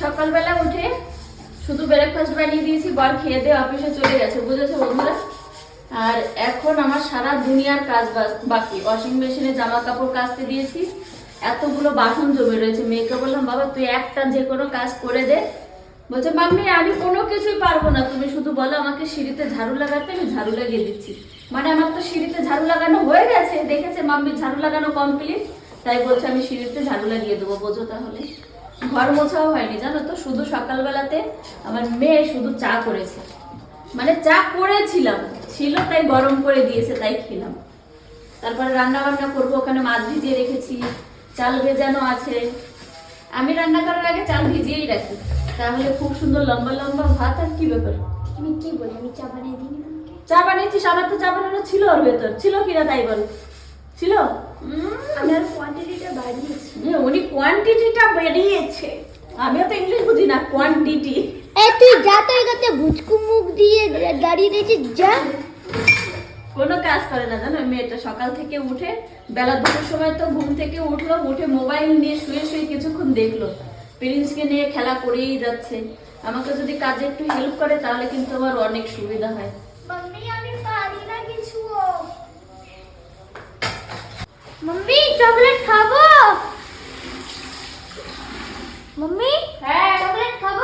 সকালবেলা উঠে শুধু ব্রেকফাস্ট বানিয়ে দিয়েছি, বর খেয়ে দিয়ে অফিসে চলে গেছে, বুঝেছ বন্ধুরা? আর এখন আমার সারা দুনিয়ার কাজ বাকি। ওয়াশিং মেশিনে জামা কাপড় কাচতে দিয়েছি, এতগুলো বাসন জমে রয়েছে। মেয়েকে বললাম, বাবা, তুই একটা যে কোনো কাজ করে দে। বলছে, মাম্মি, আমি কোনো কিছুই পারব না। তুমি শুধু বলো আমাকে সিঁড়িতে ঝাড়ু লাগাতে আমি ঝাড়ু লাগিয়ে দিচ্ছি। মানে আমার তো সিঁড়িতে ঝাড়ু লাগানো হয়ে গেছে, দেখেছে মাম্মি, ঝাড়ু লাগানো কমপ্লিট তাই বলছে, আমি সিঁড়িতে ঝাড়ু লাগিয়ে দেবো, বোঝো তাহলে। ঘর মোছাও হয়নি জানো তো? শুধু সকালবেলাতে আমার মেয়ে শুধু চা করেছে। মানে চা করেছিলাম ছিল তাই গরম করে দিয়েছে তাই খেলাম। তারপরে রান্না বান্না করব ওখানে মাছ ভিজিয়ে রেখেছি চাল ভেজানো আছে। আমি রান্না করার আগে চাল ভিজিয়েই রাখি। তাহলে খুব সুন্দর লম্বা লম্বা ভাত আর কি ব্যাপার? তুমি কি বলে? আমি চা বানিয়ে তোমাকে? চা বানিয়েছিস আমার তো চা বানানো ছিল ওর ভেতর। ছিল কিনা তাই বল? ছিল? উম, আমি আর কোয়ান্টিটিটা বাড়িয়েছি। উনি কোয়ান্টিটিটা বেরিয়েছে আমিও তো ইংলিশ বুঝি না কোয়ান্টিটি এই তুই যা তো এগাতে ভুচকু মুখ দিয়ে দাঁড়িয়ে রয়েছিস যা। কোনো কাজ করে না জানো মেয়েটা সকাল থেকে উঠে বেলা দুটোর সময় তো ঘুম থেকে উঠল উঠে মোবাইল নিয়ে শুয়ে শুয়ে কিছুক্ষণ দেখল। প্রিন্সকে নিয়ে খেলা করেই যাচ্ছে। আমাকে যদি কাজে একটু হেল্প করে তাহলে কিন্তু আমার অনেক সুবিধা হয় মাম্মি আমি পারি না কিছু মাম্মি চকলেট খাব। মাম্মি? হ্যাঁ। চকলেট খাব?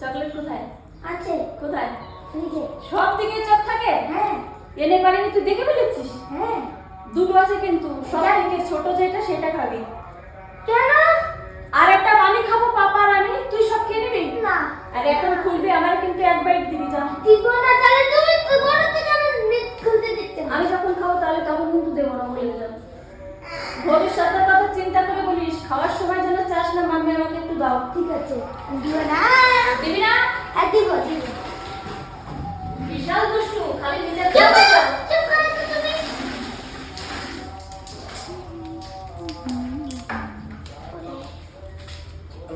চকলেট কোথায়? আছে। কোথায়? নিচে সব দিকে চক থাকে? হ্যাঁ। এনে পারিনি তুই দেখে ফেলেছিস? হ্যাঁ। দুটো আছে কিন্তু সব থেকে ছোট যেটা সেটা খাবি কেন আর একটা আমি খাব পাপা আর আমি তুই সব খেয়ে নিবি না আর এখন খুলবি আমার কিন্তু এক বাইট দিবি যা দিব না তাহলে তুমি তো বড় তো কেন নেট খুলতে দিতে না আমি যখন খাব তাহলে তখন কিন্তু দেবো না বলে দিলাম ভবিষ্যতের কথা চিন্তা করে বলিস খাওয়ার সময় যেন চাস না মাম্মি আমাকে একটু দাও। ঠিক আছে। দিব না। দিবি না? আর দিব দিব। বিশাল দুষ্টু খালি নিজের চুপ করো, চুপ করো তো তুমি।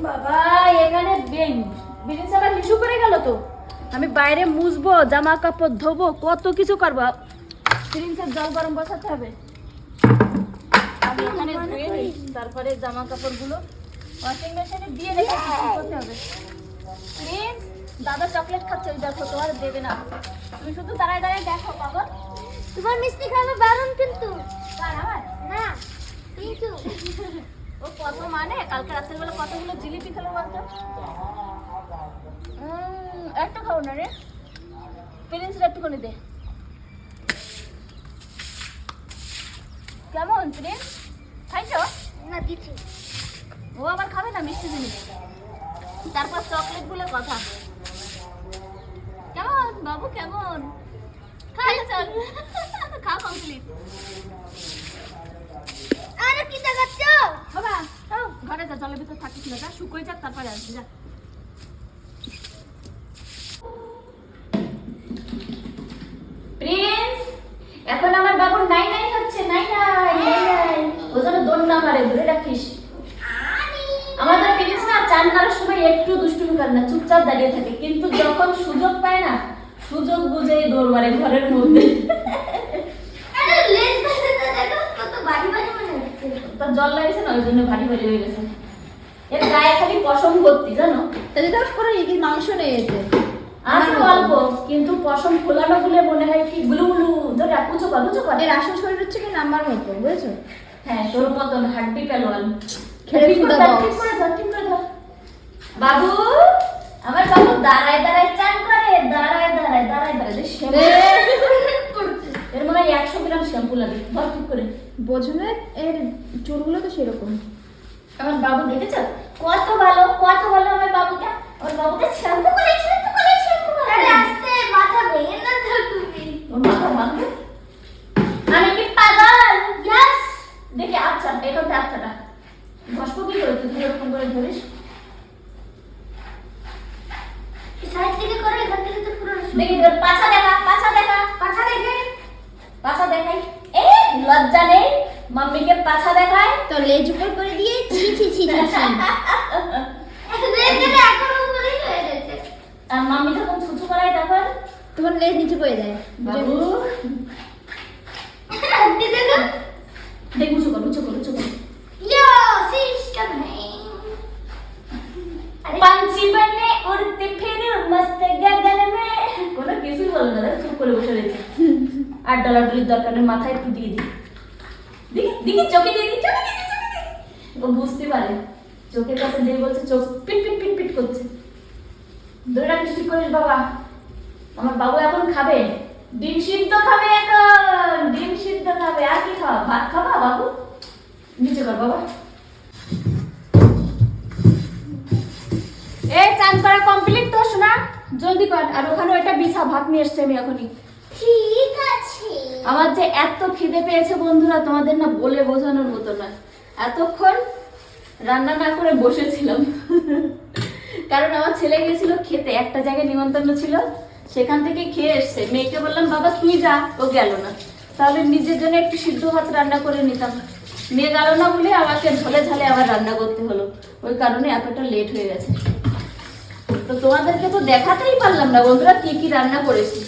বাবা এখানে আবার হিসু করে গেল তো? আমি বাইরে মুছবো জামা কাপড় ধোবো কত কিছু করব। প্রিন্সের জল গরম বসাতে হবে। আমি এখানে ধুয়ে নিই তারপরে জামা কাপড়গুলো ওয়াশিং মেশিনে দিয়ে রেখে করতে হবে। প্রিন্স দাদা চকলেট খাচ্ছে ওই দেখো তো আর দেবে না। তুমি শুধু দাঁড়ায় দাঁড়ায় দেখো বাবা তোমার মিষ্টি খাবে বারণ কিন্তু। না কিন্তু। ও কত মানে? কালকে রাতের বেলা কতগুলো জিলিপি খেলো বলতো? একটা খাও না রে। প্রিন্সের একটুখানি দে। কেমন প্রিন্স খাইছো? না দিচ্ছি। ও আবার খাবে না মিষ্টি জিনিস? তারপর চকলেট বলে কথা। কেমন বাবু কেমন? খাই চল। খা কমপ্লিট আরে কি দেখাচ্ছ? বাবা ঘরে যা জলের ভিতর থাকিস না যা শুকোই যাক তারপরে আসবি যা প্রিন্স এখন আমার বাবুর নাই নাই হচ্ছে নাই নাই নাই নাই ও যেন দোল না মারে ধরে রাখিস। আমাদের প্রিন্স না চান করার সময় একটু দুষ্টুমি করে না চুপচাপ দাঁড়িয়ে থাকে। কিন্তু যখন সুযোগ পায় না সুযোগ বুঝেই দৌড় মারে ঘরের মধ্যে। আরে মনে তার জল লাগছে না? ওই জন্য ভারী ভারী হয়ে গেছে। এর গায়ে খালি পশম ভর্তি জানো? তাহলে তো করে কি মাংস নেই এতে। আছে অল্প কিন্তু পশম ফোলানো বলে মনে হয় কি গুলু গুলু ধরে উঁচু কর উঁচু কর। এর আসল শরীর হচ্ছে কি নাম্বার মতো বুঝেছ? হ্যাঁ তোর মতন হাড্ডি পেলোয়ান। খেলে করে ফুটা ঠিক করে ধর, ঠিক করে ধর। বাবু আমার বাবু দাঁড়ায় দাঁড়ায় চান করে দাঁড়ায় দাঁড়ায় দাঁড়ায় দাঁড়ায়। শ্যাম্পু এর মনে হয় একশো গ্রাম শ্যাম্পু লাগে। ধর ঠিক করে। বোঝো না এর চুলগুলো তো সেরকম। আমার বাবু দেখেছ? কত ভালো কত ভালো আমার বাবুটা। আমার বাবুটা শ্যাম্পু করে শ্যাম্পু করে শ্যাম্পু করে আস্তে মাথা ভেঙে না তুমি। ওর মাথা ভাঙবে আমি কি পাগল ইয়াস দেখি আচ্ছা এখন তো আচ্ছাটা ঘষব কি করে তুই এরকম করে ধরিস। সাইড থেকে করে এখান থেকে তো পুরো দেখি পাছা দেখা পাছা দেখা। পাছা দেখে। পাছা দেখাই। এ লজ্জা নেই। মাম্মিকে পাছা দেখায় তো লেজ উপর করে দিয়ে ছি ছি ছি ছি ছি। রেখে এখন উপরেই গেছে। আর মাম্মি যখন ছুচু করায় তখন? তোমার লেজ নিচে করে দেয় বাবু আন্টি দেখো দেখ উঁচু কর উঁচু কর উঁচু কর ইয়ো সিস্টেম है পাঞ্চি বনে উড়তে ফিরে মস্ত গগন মে কোনো কিছুই বলো না দেখো, চুপ করে বসে রয়েছে আর ডলার দরকার নেই, মাথায় একটু দিয়ে দিই। চোখে দিয়ে দিই, চোখে দিয়ে। ও বুঝতে পারে। চোখের কাছে বলছে, চোখ পিট পিট পিট পিট করছে। করিস বাবা? আমার বাবু এখন খাবে। ডিম সিদ্ধ খাবে এখন, ডিম সিদ্ধ খাবে। আর কি খাওয়া? ভাত খাবা বাবু? নিচে কর বাবা। এ চান করা কমপ্লিট তো শোনা জলদি কর। আর ওখানে ওইটা বিছা, ভাত নিয়ে এসছে আমি এখনই। আমার যে এত খিদে পেয়েছে বন্ধুরা, তোমাদের না বলে বোঝানোর মতো না। এতক্ষণ রান্না না করে বসেছিলাম। কারণ আমার ছেলে গেছিল খেতে, একটা জায়গায় নিমন্ত্রণ ছিল, সেখান থেকে খেয়ে এসছে। মেয়েকে বললাম, বাবা তুই যা। ও গেল না। তাহলে নিজের জন্য একটু সিদ্ধ ভাত রান্না করে নিতাম। মেয়ে গেল না বলে আমাকে ঝলে ঝালে আবার রান্না করতে হলো। ওই কারণে এতটা লেট হয়ে গেছে। তো তোমাদেরকে তো দেখাতেই পারলাম না বন্ধুরা, কি কি রান্না করেছি।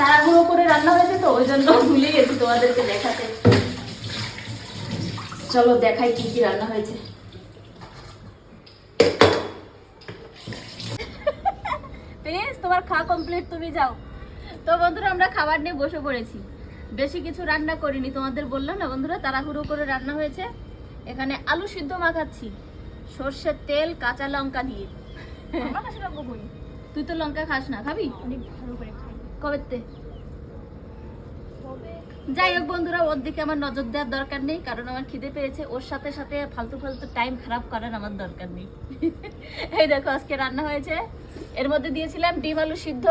তাড়াহুড়ো করে রান্না হয়েছে তো ওই জন্য ভুলে গেছি তোমাদেরকে দেখাতে। চলো দেখাই কি কি রান্না হয়েছে। প্লিজ তোমার খাওয়া কমপ্লিট তুমি যাও। তো বন্ধুরা আমরা খাবার নিয়ে বসে পড়েছি। বেশি কিছু রান্না করিনি তোমাদের বললাম না বন্ধুরা তাড়াহুড়ো করে রান্না হয়েছে। এখানে আলু সিদ্ধ মাখাচ্ছি সর্ষের তেল কাঁচা লঙ্কা দিয়ে। তুই তো লঙ্কা খাস না খাবি? অনেক ভালো করে কবেতে? যাই হোক বন্ধুরা, ওর দিকে আমার নজর দেওয়ার দরকার নেই, কারণ আমার খিদে পেয়েছে। ওর সাথে সাথে ফালতু ফালতু টাইম খারাপ করার আমার দরকার নেই। এই দেখো, আজকে রান্না হয়েছে। এর মধ্যে দিয়েছিলাম ডিম আলু সিদ্ধ।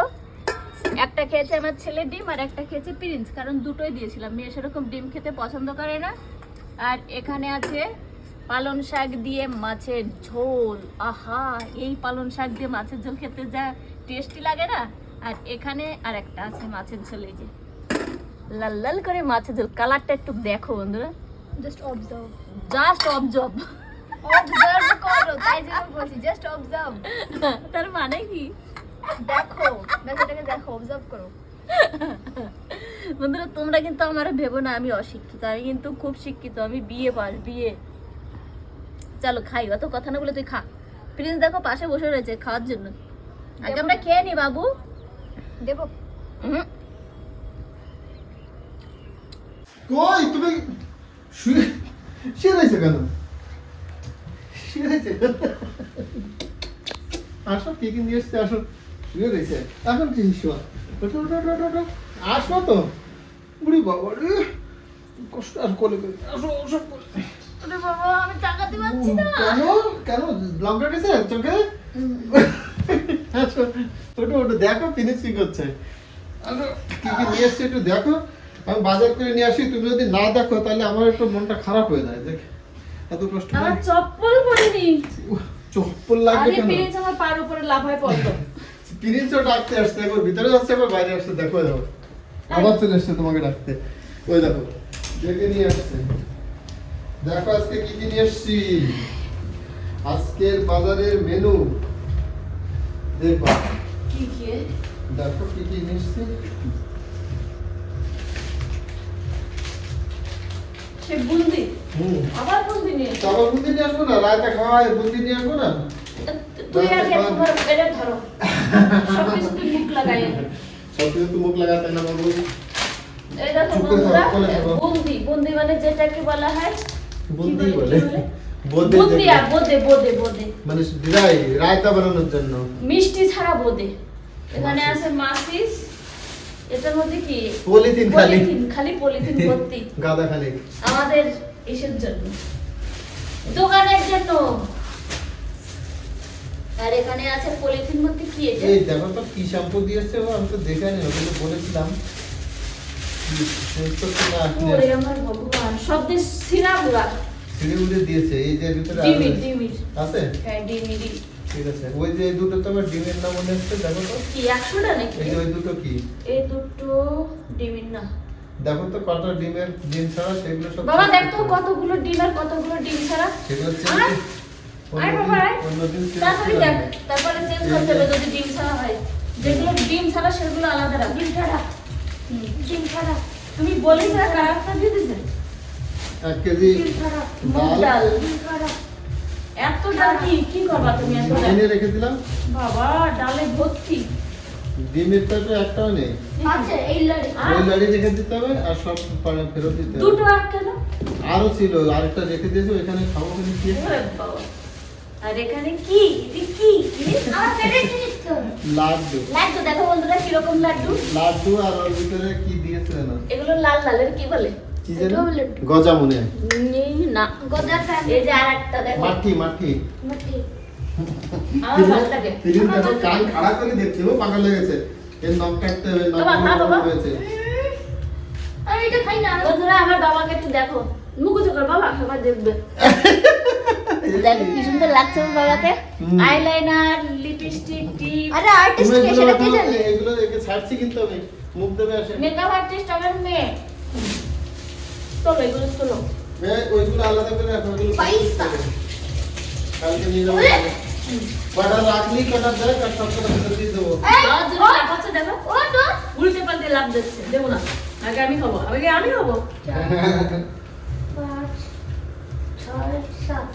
একটা খেয়েছে আমার ছেলে ডিম, আর একটা খেয়েছে প্রিন্স কারণ দুটোই দিয়েছিলাম। মেয়ে সেরকম ডিম খেতে পছন্দ করে না। আর এখানে আছে পালন শাক দিয়ে মাছের ঝোল। আহা, এই পালন শাক দিয়ে মাছের ঝোল খেতে যা টেস্টি লাগে না? আর এখানে আর একটা আছে মাছের ঝোল এই যে। লাল লাল করে মাছের ঝোল। কালারটা একটু দেখো বন্ধুরা। Just observe just observe observe করো তাই জন্য বলছি জাস্ট অবজার্ভ তার মানে কি? দেখো ব্যাপারটাকে দেখো অবজার্ভ করো। বন্ধুরা তোমরা কিন্তু আমার ভেবো না আমি অশিক্ষিত আমি কিন্তু খুব শিক্ষিত আমি বিয়ে পাস বিয়ে চলো খাই অত কথা না বলে তুই খা। প্রিন্স দেখো পাশে বসে রয়েছে খাওয়ার জন্য। আগে আমরা খেয়ে নি বাবু। দেবো। কই তুমি শুয়ে শুয়ে রয়েছে কেন? শুয়ে রয়েছে? আসো কে কি নিয়ে এসছে? আসো শুয়ে রয়েছে। এখন কি শোয়া ওঠো ওঠো ওঠো, ওঠো ওঠো। আসো তো। বুড়ি বাবা রে। কষ্ট আর কোলে করে। আসো আসো। ওরে বাবা আমি তাকাতে পারছি না। কেন? কেন? লঙ্কা গেছে চোখে? আসো ওঠো ওঠো দেখো ফিনিশ কি করছে কি কি নিয়ে এসছে একটু দেখো। আমি বাজার করে নিয়ে আসি তুমি যদি না দেখো তাহলে আমার একটু মনটা খারাপ হয়ে যায় দেখ। এত কষ্ট আমার চপ্পল পরিনি। চপ্পল লাগবে আরে কেন? প্রিন্স আমার পার উপরে লাফায় পড়তো। প্রিন্সও ডাকতে আসছে একবার ভিতরে আসছে একবার বাইরে আসছে দেখো দেখো। আবার চলে এসছে তোমাকে ডাকতে। ওই দেখো ডেকে নিয়ে আসছে। দেখো আজকে কি কি নিয়ে এসছি। আজকের বাজারের মেনু দেখবা। কি কি? দেখো কি সে বুন্দি। হুম। আবার বুন্দি নিয়ে। তারপর বুদ্ধি নিয়ে আসব না? রায়তা খাওয়ায় বুদ্ধি নিয়ে আসব না? তুই আগে তোমার এটা ধরো। সব কিছু তুই মুখ লাগাই সব কিছু তো মুখ লাগাতে না বাবু। চুপ করে বন্ধুরা। বুন্দি বুন্দি মানে যেটাকে বলা হয় বলে। বলে? বোদে বুন্দিয়া বোদে বোদে বোদে মানে রাই রায়তা বানানোর জন্য। মিষ্টি ছাড়া বোদে এখানে আছে মাসিস। এটার মধ্যে কি? পলিথিন খালি। খালি পলিথিন ভর্তি। গাদা খালি। আমাদের ইসের জন্য। দোকানের জন্য। আর এখানে আছে পলিথিন মধ্যে কি এটা? এই দেখো তো কি শ্যাম্পু দিয়েছে ও? আমি তো দেখে নি ওকে তো বলেছিলাম। আমার ভগবান সব দিন সিরাপুরা ছিঁড়ে উড়ে দিয়েছে এই যে ভিতরে আরও ডিমির ডিমির আছে? হ্যাঁ ডিমির ঠিক আছে ওই যে দুটো তো আমার ডিমের নাম মনে হচ্ছে দেখো তো। কি নাকি? এই ওই দুটো কি? এই দুটো ডিমির না। দেখো তো কত ডিমের ডিম ছাড়া সেগুলো সব বাবা দেখ তো কতগুলো ডিম আর কতগুলো ডিম ছাড়া। সেগুলো বাবা। অন্যদিন তাড়াতাড়ি দেখ তারপরে চেঞ্জ করতে হবে যদি ডিম ছাড়া হয়। যেগুলো ডিম ছাড়া সেগুলো আলাদা রাখ। ডিম ছাড়া। ডিম ছাড়া। তুমি বলিস না কারাকটা দিয়ে এক কেজি ডাল। এত ডাল কি কি করবা তুমি এত ডাল? এনে রেখে দিলাম। বাবা ডালে ভর্তি। ডিমের তো একটাও নেই। আছে এই লড়ি। আর ওই লাড়ি রেখে দিতে হবে আর সব পাড়া ফেরত দিতে হবে। দুটো আর কেন? আরও ছিল আরেকটা রেখে দিয়েছে এখানে খাব কিন্তু কি আর এখানে কি? এটা কি? কি? আমার ফেভারিট জিনিস তো। লাড্ডু। লাড্ডু দেখো বন্ধুরা কীরকম লাড্ডু। লাড্ডু আর ওর ভিতরে কি দিয়েছে না এগুলো লাল লালের কি বলে? কি জানি গজা মনে হয় না। গজা এই যে আর দেখো। মাটি মাটি ঠিক আমার ভালো লাগে। কান খাড়া করে দেখছি ও পাগল লেগেছে এর নখ কাটতে হবে নখ বাবা, খা বাবা। হয়েছে। আমি এটা খাই না। বন্ধুরা আমার বাবাকে একটু দেখো। মুখুজ কর বাবা। সবাই দেখবে। দেখো কি সুন্দর লাগছে আমার বাবাকে। আইলাইনার লিপস্টিক টিপ আরে আর্টিস্ট কে সেটা কে জানে? এগুলো রেখে ছাড়ছি কিন্তু আমি। মুখ দেবে আসে। মেকআপ আর্টিস্ট আমার মেয়ে। চলো এগুলো চলো। ওইগুলো আলাদা করে রাখো ওইগুলো কালকে নিয়ে যাব কটা রাখলি কটা দেখ আর সব কটা ভিতরে দিয়ে দেবো। এই, বাবা যদি ও, লাফাচ্ছে দেখো। ও তো উল্টে পাল্টে লাভ দিচ্ছে দেবো না। আগে আমি খাব আগে আমি খাব। পাঁচ ছয় সাত।